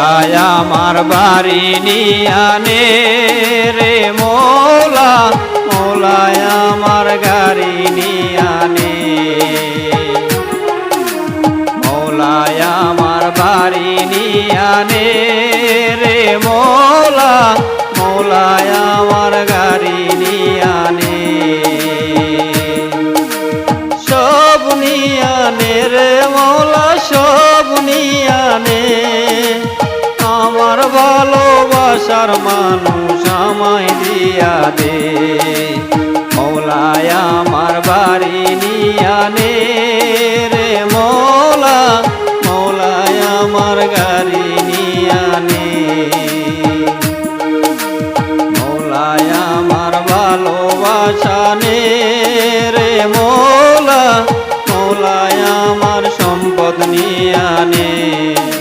মৌলায় আমার বাড়ি নিয়ানে রে মোলা মোলায় আমার গাড়ি নিয়ানে ভালোবাসার মানুষ আমায় দিয়া দে। মৌলায় আমার বাড়ি নিয়ানে রে মৌলা। মৌলায় আমার গাড়ি নিয়ানে মৌলায় আমার ভালোবাসা নে রে মৌলা। মৌলায় আমার সম্পদ নিয়ানে মরণ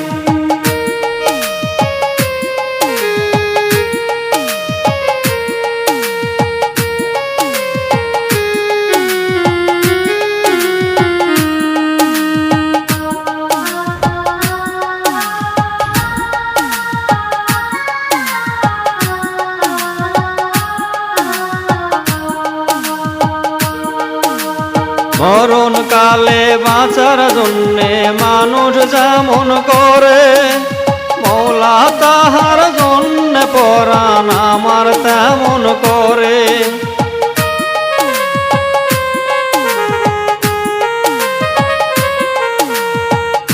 কালে বাঁচার জন্যে মানুষ যেমন করে, মৌলা তাহার জন্য পরাণ আমার তেমন করে।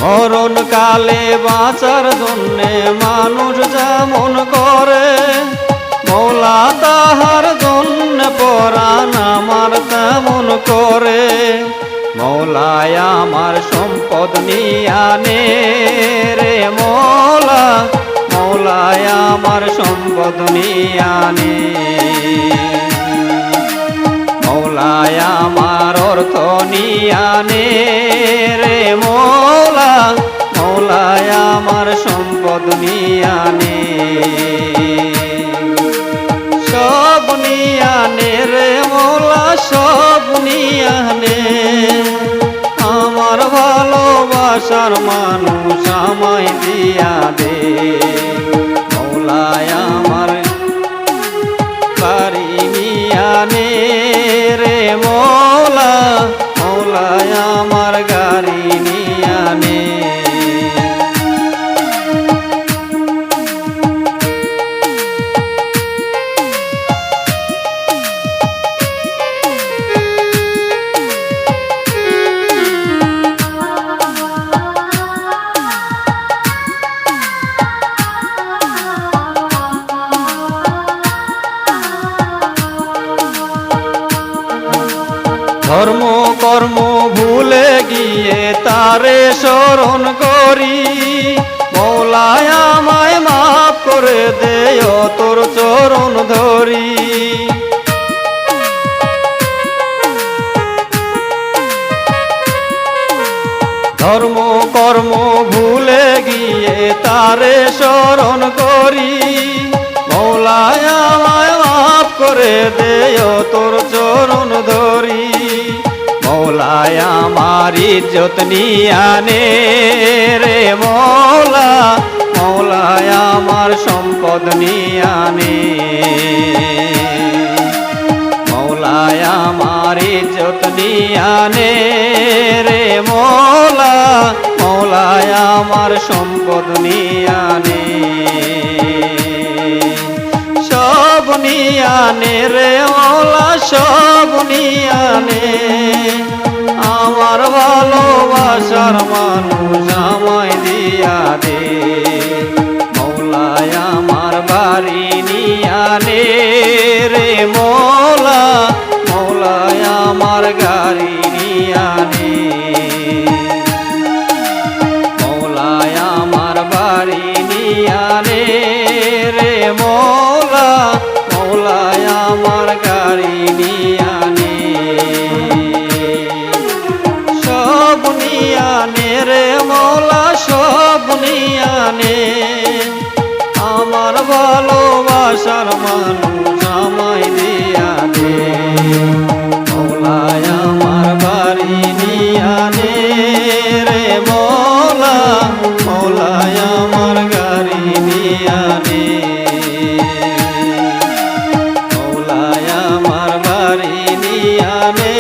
মরণ কালে বাঁচার জন্যে মানুষ যেমন করে সম্পদ নিয়ানে রে মৌলা, মৌলায় আমার সম্পদ নিয়ানে। মৌলায় আমার অর্থ নিয়ানে রে মৌলা, মৌলায় আমার সম্পদ নিয়ানে। ভালোবাসার মানুষ আমায় দিয়া দে। মৌলায় আমার নিয়ানে রে ধর্ম কর্ম ভুলে গিয়ে তারে স্মরণ করি। মৌলায় আমায় মাফ করে দেয় তোর চরণ ধরি। ধর্ম কর্ম ভুলে গিয়ে তারে স্মরণ করি। মৌলায় আমায় মাফ করে দেয় তোর চরণ ধরি। মৌলায় আমার ইজ্জত নিয়ানে রে মৌলা মৌলায় আমার সম্পদ নিয়ানে মৌলায় আমার ইজ্জত রে মৌলা মৌলায় আমার সম্পদ নিয়ানে সব নিয়ানে রে মৌলা, সব নিয়ানে নিয়ানে রে মৌলা মৌলায় আমার গাড়ি নিয়ানে মৌলায় আমার বাড়ি নিয়ানে ভালোবাসার মানুষ আমায় দিয়া দে। মৌলায় আমার বাড়ি নিয়া নে রে মৌলা। মৌলায় আমার গাড়ি নিয়া নে মৌলায় আমার বাড়ি নিয়া নে